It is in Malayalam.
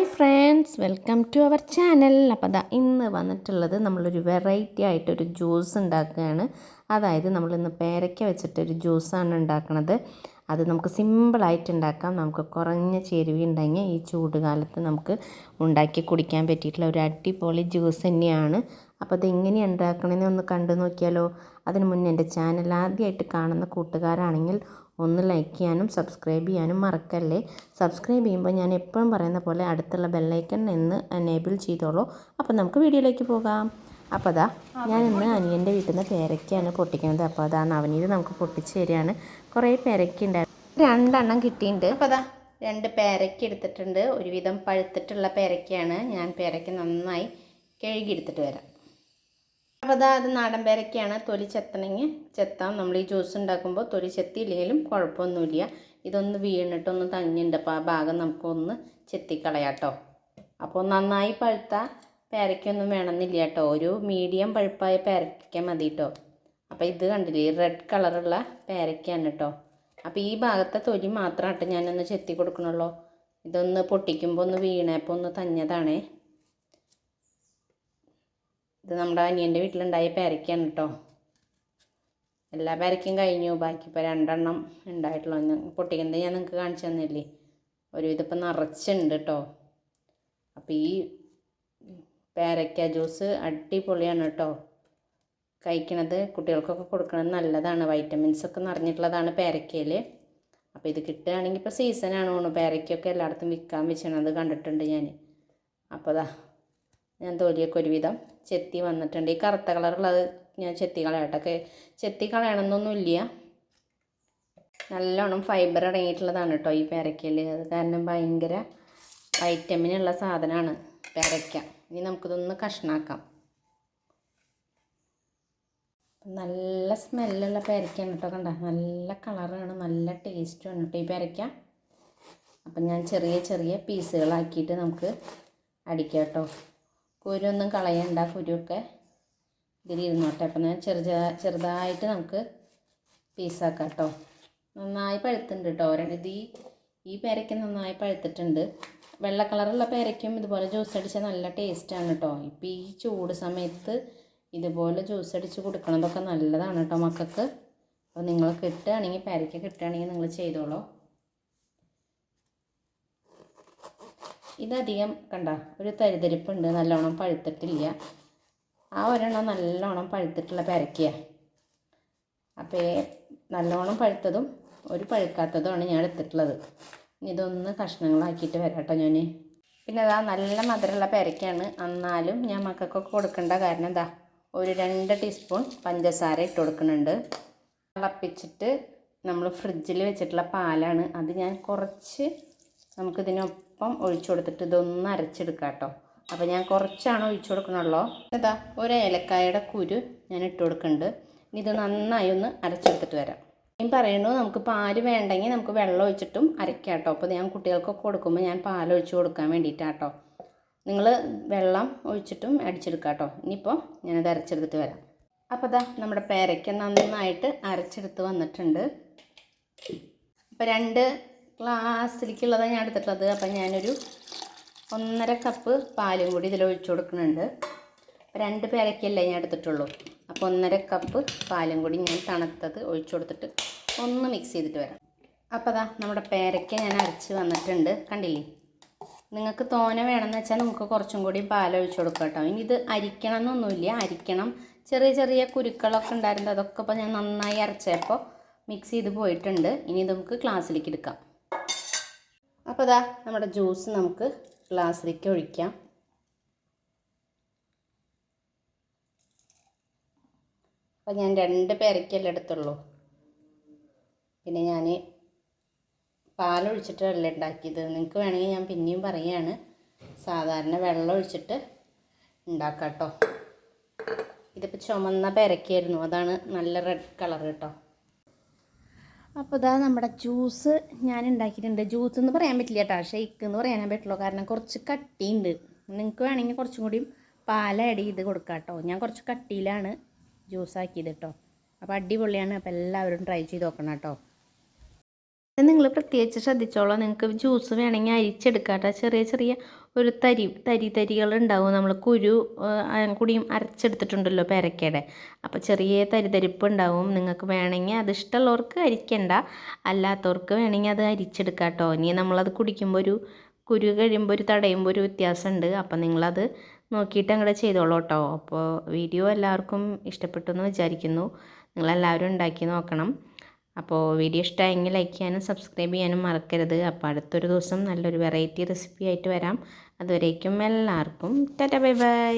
Hi friends welcome to our channel അപ്പോൾ അതാ ഇന്ന് വന്നിട്ടുള്ളത് നമ്മളൊരു വെറൈറ്റി ആയിട്ടൊരു ജ്യൂസ് ഉണ്ടാക്കുകയാണ്. അതായത് നമ്മളിന്ന് പേരയ്ക്ക വെച്ചിട്ടൊരു ജ്യൂസാണ് ഉണ്ടാക്കുന്നത് അത് നമുക്ക് സിമ്പിളായിട്ട് ഉണ്ടാക്കാം. നമുക്ക് കുറഞ്ഞ ചേരുവ ഉണ്ടെങ്കിൽ ഈ ചൂട് കാലത്ത് നമുക്ക് ഉണ്ടാക്കി കുടിക്കാൻ പറ്റിയിട്ടുള്ള ഒരു അടിപൊളി ജ്യൂസ് തന്നെയാണ്. അപ്പോൾ അത് എങ്ങനെയാണ് ഉണ്ടാക്കണമെന്ന് ഒന്ന് കണ്ടു നോക്കിയാലോ. അതിന് മുന്നേ എന്റെ ചാനൽ ആദ്യമായിട്ട് കാണുന്ന കൂട്ടുകാരാണെങ്കിൽ ഒന്ന് ലൈക്ക് ചെയ്യാനും സബ്സ്ക്രൈബ് ചെയ്യാനും മറക്കല്ലേ? സബ്സ്ക്രൈബ് ചെയ്യുമ്പോൾ ഞാൻ എപ്പോഴും പറയുന്ന പോലെ അടുത്തുള്ള ബെല്ലൈക്കൺ എന്ന് എനേബിൾ ചെയ്തോളൂ. അപ്പോൾ നമുക്ക് വീഡിയോയിലേക്ക് പോകാം. അപ്പോൾ അതാ ഞാൻ ഇന്ന് അനിയന്റെ വീട്ടിൽ നിന്ന് പേരയ്ക്കാണ് പൊട്ടിക്കുന്നത്. അപ്പോൾ അതാ നവനീത് നമുക്ക് പൊട്ടിച്ച് തരികയാണ്. കുറേ പേരയ്ക്ക രണ്ടെണ്ണം കിട്ടിയിട്ടുണ്ട്. അപ്പോൾ അതാ രണ്ട് പേരയ്ക്ക എടുത്തിട്ടുണ്ട്. ഒരുവിധം പഴുത്തിട്ടുള്ള പേരയ്ക്കയാണ് ഞാൻ പേരയ്ക്ക നന്നായി കഴുകിയെടുത്തിട്ട് വരാം. അപ്പോൾ അതാ നാടൻ പേരയ്ക്കാണ് തൊലി ചെത്തണമെങ്കിൽ ചെത്താം. നമ്മൾ ഈ ജ്യൂസ് ഉണ്ടാക്കുമ്പോൾ തൊലി ചെത്തിയില്ലെങ്കിലും കുഴപ്പമൊന്നുമില്ല. ഇതൊന്ന് വീണിട്ടൊന്ന് തഞ്ഞിണ്ട് അപ്പോൾ ആ ഭാഗം നമുക്കൊന്ന് ചെത്തിക്കളയാട്ടോ. അപ്പോൾ നന്നായി പഴുത്ത പേരയ്ക്കൊന്നും വേണമെന്നില്ല കേട്ടോ. ഒരു മീഡിയം പഴുപ്പായ പേരയ്ക്ക മതി കേട്ടോ. അപ്പോൾ ഇത് കണ്ടില്ലേ റെഡ് കളറുള്ള പേരയ്ക്കാണ് കേട്ടോ. അപ്പോൾ ഈ ഭാഗത്തെ തൊലി മാത്രമായിട്ട് ഞാനൊന്ന് ചെത്തി കൊടുക്കണുള്ളൂ. ഇതൊന്ന് പൊട്ടിക്കുമ്പോൾ ഒന്ന് വീണപ്പോൾ ഒന്ന് തഞ്ഞതാണേ ഇത് നമ്മുടെ അനിയന്റെ വീട്ടിലുണ്ടായ പേരയ്ക്കാണ് കേട്ടോ എല്ലാ പേരയ്ക്കും കഴിഞ്ഞു. ബാക്കി ഇപ്പോൾ രണ്ടെണ്ണം ഉണ്ടായിട്ടുള്ളൂ. പൊട്ടിക്കുന്നത് ഞാൻ നിങ്ങൾക്ക് കാണിച്ചു തന്നില്ലേ? ഒരു ഇതിപ്പോൾ നിറച്ചുണ്ട് കേട്ടോ അപ്പോൾ ഈ പേരയ്ക്ക ജ്യൂസ് അടിപൊളിയാണ് കേട്ടോ കഴിക്കണത് കുട്ടികൾക്കൊക്കെ കൊടുക്കണത് നല്ലതാണ്. വൈറ്റമിൻസ് ഒക്കെ നിറഞ്ഞിട്ടുള്ളതാണ് പേരയ്ക്കയിൽ അപ്പോൾ ഇത് കിട്ടുകയാണെങ്കിൽ ഇപ്പോൾ സീസണാണ് തോന്നുന്നു. പേരയ്ക്കൊക്കെ എല്ലായിടത്തും വിൽക്കാൻ വെച്ചണത് കണ്ടിട്ടുണ്ട് ഞാൻ അപ്പോൾ അതാ ഞാൻ തൊലിയൊക്കെ ഒരുവിധം ചെത്തി വന്നിട്ടുണ്ട്. ഈ കറുത്ത കളറുള്ളത് ഞാൻ ചെത്തി കളയട്ടൊക്കെ ചെത്തി കളയണമെന്നൊന്നുമില്ല നല്ലോണം ഫൈബർ അടങ്ങിയിട്ടുള്ളതാണ് കേട്ടോ ഈ പേരയ്ക്കൽ അത് കാരണം ഭയങ്കര വൈറ്റമിനുള്ള സാധനമാണ് പേരയ്ക്ക. ഇനി നമുക്കിതൊന്ന് കഷ്ണാക്കാം. നല്ല സ്മെല്ലുള്ള പേരയ്ക്കാണ് കേട്ടോ കണ്ട? നല്ല കളറാണ് നല്ല ടേസ്റ്റുമാണ് കേട്ടോ ഈ പേരയ്ക്ക. അപ്പം ഞാൻ ചെറിയ ചെറിയ പീസുകളാക്കിയിട്ട് നമുക്ക് അടിക്കാം കേട്ടോ കുരുവൊന്നും കളയണ്ട കുരുവൊക്കെ ഇതിലിരുന്നോട്ടെ അപ്പം ഞാൻ ചെറുതാ ചെറുതായിട്ട് നമുക്ക് പീസാക്കാം കേട്ടോ നന്നായി പഴുത്തുണ്ട് കേട്ടോ ഇത് ഈ ഈ പേരയ്ക്ക് നന്നായി പഴുത്തിട്ടുണ്ട്. വെള്ള കളറുള്ള പേരയ്ക്കും ഇതുപോലെ ജ്യൂസ് അടിച്ചാൽ നല്ല ടേസ്റ്റാണ് കേട്ടോ ഇപ്പം ഈ ചൂട് സമയത്ത് ഇതുപോലെ ജ്യൂസ് അടിച്ച് കൊടുക്കണതൊക്കെ നല്ലതാണ് കേട്ടോ മക്കൾക്ക് അപ്പോൾ നിങ്ങൾ കിട്ടുകയാണെങ്കിൽ പേരയ്ക്ക കിട്ടുകയാണെങ്കിൽ നിങ്ങൾ ചെയ്തോളൂ. ഇതധികം കണ്ട ഒരു തരിതരിപ്പുണ്ട് നല്ലോണം പഴുത്തിട്ടില്ല. ആ ഒരെണ്ണം നല്ലോണം പഴുത്തിട്ടുള്ള പെരക്കുക അപ്പോൾ നല്ലോണം പഴുത്തതും ഒരു പഴുക്കാത്തതുമാണ് ഞാൻ എടുത്തിട്ടുള്ളത്. ഇനി ഇതൊന്ന് കഷ്ണങ്ങളാക്കിയിട്ട് വരാട്ടോ ഞാൻ പിന്നെ അതാ നല്ല മധുരമുള്ള പെരക്കാണ്. എന്നാലും ഞാൻ മക്കൾക്കൊക്കെ കൊടുക്കേണ്ട കാരണം എന്താ ഒരു രണ്ട് ടീസ്പൂൺ പഞ്ചസാര ഇട്ട് കൊടുക്കുന്നുണ്ട്. തിളപ്പിച്ചിട്ട് നമ്മൾ ഫ്രിഡ്ജിൽ വെച്ചിട്ടുള്ള പാലാണ്. അത് ഞാൻ കുറച്ച് നമുക്കിതിനൊപ്പം ഒഴിച്ചു കൊടുത്തിട്ട് ഇതൊന്ന് അരച്ചെടുക്കാം കേട്ടോ. അപ്പോൾ ഞാൻ കുറച്ചാണ് ഒഴിച്ചു കൊടുക്കണുള്ളൂ. ഇതാ ഒരു ഏലക്കായയുടെ കുരു ഞാൻ ഇട്ട് കൊടുക്കുന്നുണ്ട്. ഇനി ഇത് നന്നായി ഒന്ന് അരച്ചെടുത്തിട്ട് വരാം. ഞാൻ പറയുന്നു നമുക്ക് പാൽ വേണ്ടെങ്കിൽ നമുക്ക് വെള്ളം ഒഴിച്ചിട്ടും അരയ്ക്കാം കേട്ടോ. അപ്പോൾ ഞാൻ കുട്ടികൾക്കൊക്കെ കൊടുക്കുമ്പോൾ ഞാൻ പാൽ ഒഴിച്ചു കൊടുക്കാൻ വേണ്ടിയിട്ടാട്ടോ നിങ്ങൾ വെള്ളം ഒഴിച്ചിട്ടും അടിച്ചെടുക്കാം കേട്ടോ. ഇനിയിപ്പോൾ ഞാനത് അരച്ചെടുത്തിട്ട് വരാം. അപ്പോൾ അതാ നമ്മുടെ പേരയ്ക്ക നന്നായിട്ട് അരച്ചെടുത്ത് വന്നിട്ടുണ്ട്. അപ്പോൾ രണ്ട് ഗ്ലാസ്സിലേക്കുള്ളതാണ് ഞാൻ എടുത്തിട്ടുള്ളത്. അപ്പം ഞാനൊരു ഒന്നര കപ്പ് പാലും കൂടി ഇതിൽ ഒഴിച്ചു കൊടുക്കുന്നുണ്ട്. രണ്ട് പേരക്കല്ലേ ഞാൻ എടുത്തിട്ടുള്ളൂ. അപ്പോൾ ഒന്നര കപ്പ് പാലും കൂടി ഞാൻ തണുത്തത് ഒഴിച്ചു കൊടുത്തിട്ട് ഒന്ന് മിക്സ് ചെയ്തിട്ട് വരാം. അപ്പോൾ അതാ നമ്മുടെ പേരയ്ക്ക ഞാൻ അരച്ച് വന്നിട്ടുണ്ട്. കണ്ടില്ലേ? നിങ്ങൾക്ക് തോന വേണമെന്ന് വെച്ചാൽ നമുക്ക് കുറച്ചും കൂടി പാലൊഴിച്ചു കൊടുക്കാം കേട്ടോ. ഇനി ഇത് അരിക്കണം എന്നൊന്നുമില്ല അരിക്കണം. ചെറിയ ചെറിയ കുരുക്കളൊക്കെ ഉണ്ടായിരുന്നു. അതൊക്കെ ഇപ്പോൾ ഞാൻ നന്നായി അരച്ചപ്പോൾ മിക്സ് ചെയ്ത് പോയിട്ടുണ്ട്. ഇനി നമുക്ക് ക്ലാസ്സിലേക്ക് എടുക്കാം. അപ്പോൾ ഇതാ നമ്മുടെ ജ്യൂസ് നമുക്ക് ഗ്ലാസ്സിലേക്ക് ഒഴിക്കാം. അപ്പോൾ ഞാൻ രണ്ട് പേരയ്ക്കല്ലേ എടുത്തുള്ളൂ. പിന്നെ ഞാൻ പാലൊഴിച്ചിട്ടല്ല ഉണ്ടാക്കിയത്. നിങ്ങൾക്ക് വേണമെങ്കിൽ ഞാൻ പിന്നെയും പറയുകയാണ് സാധാരണ വെള്ളം ഒഴിച്ചിട്ട് ഉണ്ടാക്കാം കേട്ടോ ഇതിപ്പോൾ ചുമന്ന പേരയ്ക്കായിരുന്നു അതാണ് നല്ല റെഡ് കളർ കേട്ടോ അപ്പോൾ ഇതാ നമ്മുടെ ജ്യൂസ് ഞാൻ ഉണ്ടാക്കിയിട്ടുണ്ട്. ജ്യൂസ് എന്ന് പറയാൻ പറ്റില്ല കേട്ടോ ഷെയ്ക്ക് എന്ന് പറയാനേ പറ്റുള്ളൂ. കാരണം കുറച്ച് കട്ടിയുണ്ട്. നിങ്ങൾക്ക് വേണമെങ്കിൽ കുറച്ചും കൂടിയും പാൽ ആഡ് ചെയ്ത് കൊടുക്കാം കേട്ടോ ഞാൻ കുറച്ച് കട്ടിയിലാണ് ജ്യൂസ് ആക്കിയത് കേട്ടോ അപ്പോൾ അടിപൊളിയാണ്. അപ്പോൾ എല്ലാവരും ട്രൈ ചെയ്ത് നോക്കണം കേട്ടോ നിങ്ങൾ പ്രത്യേകിച്ച് ശ്രദ്ധിച്ചോളാം. നിങ്ങൾക്ക് ജ്യൂസ് വേണമെങ്കിൽ അരിച്ചെടുക്കാട്ടോ. ചെറിയ ചെറിയ ഒരു തരി തരി തരികൾ ഉണ്ടാവും. നമ്മൾ കുരു കൂടിയും അരച്ചെടുത്തിട്ടുണ്ടല്ലോ പേരക്കയുടെ. അപ്പോൾ ചെറിയ തരി തരിപ്പ് ഉണ്ടാവും. നിങ്ങൾക്ക് വേണമെങ്കിൽ അത് ഇഷ്ടമുള്ളവർക്ക് അരിക്കണ്ട. അല്ലാത്തവർക്ക് വേണമെങ്കിൽ അത് അരിച്ചെടുക്കാട്ടോ. ഇനി നമ്മളത് കുടിക്കുമ്പോൾ ഒരു കുരു കഴിയുമ്പോൾ ഒരു തടയുമ്പോൾ ഒരു വ്യത്യാസമുണ്ട്. അപ്പം നിങ്ങളത് നോക്കിയിട്ട് അങ്ങോട്ട് ചെയ്തോളൂ കേട്ടോ അപ്പോൾ വീഡിയോ എല്ലാവർക്കും ഇഷ്ടപ്പെട്ടു എന്ന് വിചാരിക്കുന്നു. നിങ്ങളെല്ലാവരും ഉണ്ടാക്കി നോക്കണം. അപ്പോൾ വീഡിയോ ഇഷ്ടമായെങ്കിൽ ലൈക്ക് ചെയ്യാനും സബ്സ്ക്രൈബ് ചെയ്യാനും മറക്കരുത്. അപ്പോൾ അടുത്തൊരു ദിവസം നല്ലൊരു വെറൈറ്റി റെസിപ്പി ആയിട്ട് വരാം. അതുവരേക്കും എല്ലാവർക്കും ടാറ്റ ബൈ ബൈ.